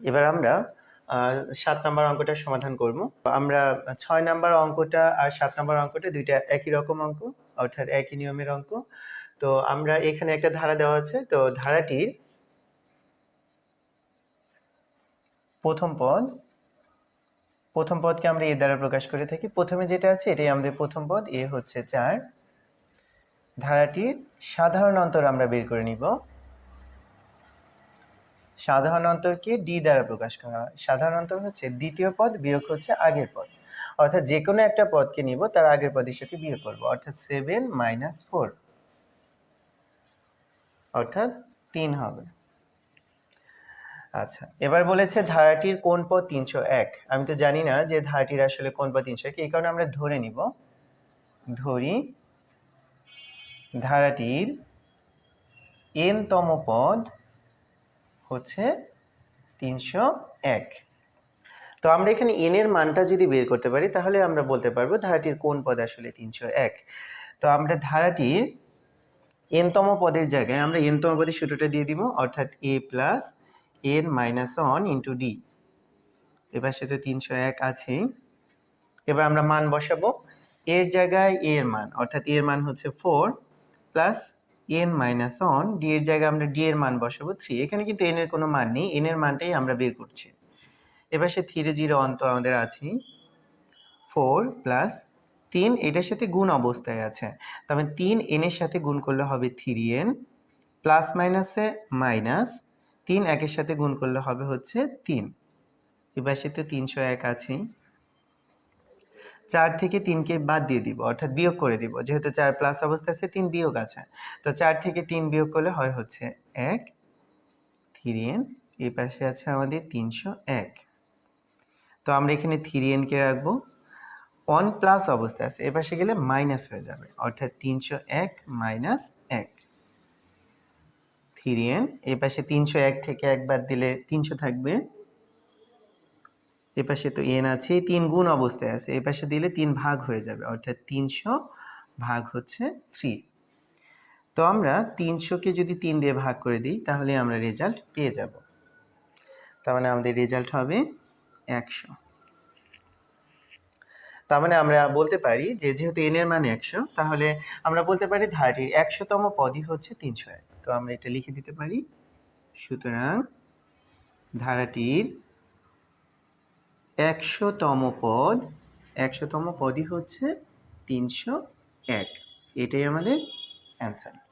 এবার আমরা সাত নম্বর অঙ্কটা সমাধান করব। আমরা ছয় নম্বর অঙ্কটা আর সাত নম্বর অঙ্কটা দুইটা একই রকম অঙ্ক, অর্থাৎ একই নিয়মের অঙ্ক। তো আমরা এখানে একটা ধারা দেওয়া আছে, তো ধারাটির প্রথম পদ, প্রথম পদকে আমরা এ দ্বারা প্রকাশ করে থাকি। প্রথমে যেটা আছে, এটাই আমাদের প্রথম পদ, এ হচ্ছে চার। ধারাটির সাধারণ অন্তর আমরা বের করে নিব। সাধারণ অন্তরকে ডি দ্বারা প্রকাশ করা হয়। সাধারণ অন্তর হচ্ছে দ্বিতীয় পদ, বিয়োগ হচ্ছে আগের পদ। অর্থাৎ যে কোনো একটা পদকে নিব, তার আগের পদের সাথে বিয়োগ করব। অর্থাৎ সেভেন মাইনাস ফোর অর্থাৎ তিন হবে। আচ্ছা এবার বলেছে ধারাটির কোন পদ তিনশো এক? আমি তো জানি না যে ধারাটির আসলে কোন পদ তিনশো এক, এই কারণে আমরা ধরে নিব। ধরি ধারাটির এন তম পদ হচ্ছে তিনশো এক। তো আমরা এখানে এন এর মানটা যদি বের করতে পারি, তাহলে আমরা বলতে পারব ধারাটির কোন পদ আসলে তিনশো এক। তো আমরা ধারাটির এনতম পদের জায়গায় আমরা এনতম পদের সূত্রটা দিয়ে দিব, অর্থাৎ A plus N minus one into D এবার সাথে তিনশো এক আছে। এবার আমরা মান বসাবো। এর জায়গায় এর মান, অর্থাৎ এর মান হচ্ছে four plus N minus one D এর জায়গায় আমরা ডি এর মান বসাবো থ্রি এখানে কিন্তু এন এর কোনো মান নেই এন এর মানটাই আমরা বের করছি। এবার সে থ্রি জিরো অন্ত আমাদের আছে ফোর প্লাস তিন, এটার সাথে গুণ অবস্থায় আছে। তবে তিন এন এর সাথে গুণ করলে হবে থ্রি এন প্লাস মাইনাসে মাইনাস তিন একের সাথে গুণ করলে হবে হচ্ছে তিন। এবার সাথে তিনশো এক আছে। চার থেকে তিনকে বাদ দিয়ে দিব, অর্থাৎ বিয়োগ করে দিব। যেহেতু চার প্লাস অবস্থা আছে, তিন বিয়োগ আছে। তো চার থেকে তিন বিয়োগ করলে হয় হচ্ছে এক থ্রি এন এই পাশে আছে আমাদের তিনশো এক। তো আমরা এখানে থ্রি এনকে রাখব। ওয়ান প্লাস অবস্থা আছে, এ পাশে গেলে মাইনাস হয়ে যাবে, অর্থাৎ তিনশো এক মাইনাস এক। থ্রি এন এ পাশে তিনশো এক থেকে একবার দিলে তিনশো থাকবে। এ পাশে তো এন আছে তিন গুণ অবস্থায় আছে এপাশে দিলে তিন ভাগ হয়ে যাবে, অর্থাৎ তিনশো ভাগ হচ্ছে থ্রি তো আমরা তিনশোকে যদি তিন দিয়ে ভাগ করে দিই, তাহলে আমরা রেজাল্ট পেয়ে যাব। তার মানে আমাদের রেজাল্ট হবে একশো। তার মানে আমরা বলতে পারি যে যেহেতু এন এর মান একশো, তাহলে আমরা বলতে পারি ধারাটির একশোতম পদই হচ্ছে তিনশো এক। তো আমরা এটা লিখে দিতে পারি। সুতরাং ধারাটির একশোতম পদ একশোতম পদই হচ্ছে তিনশো এক। এটাই আমাদের অ্যান্সার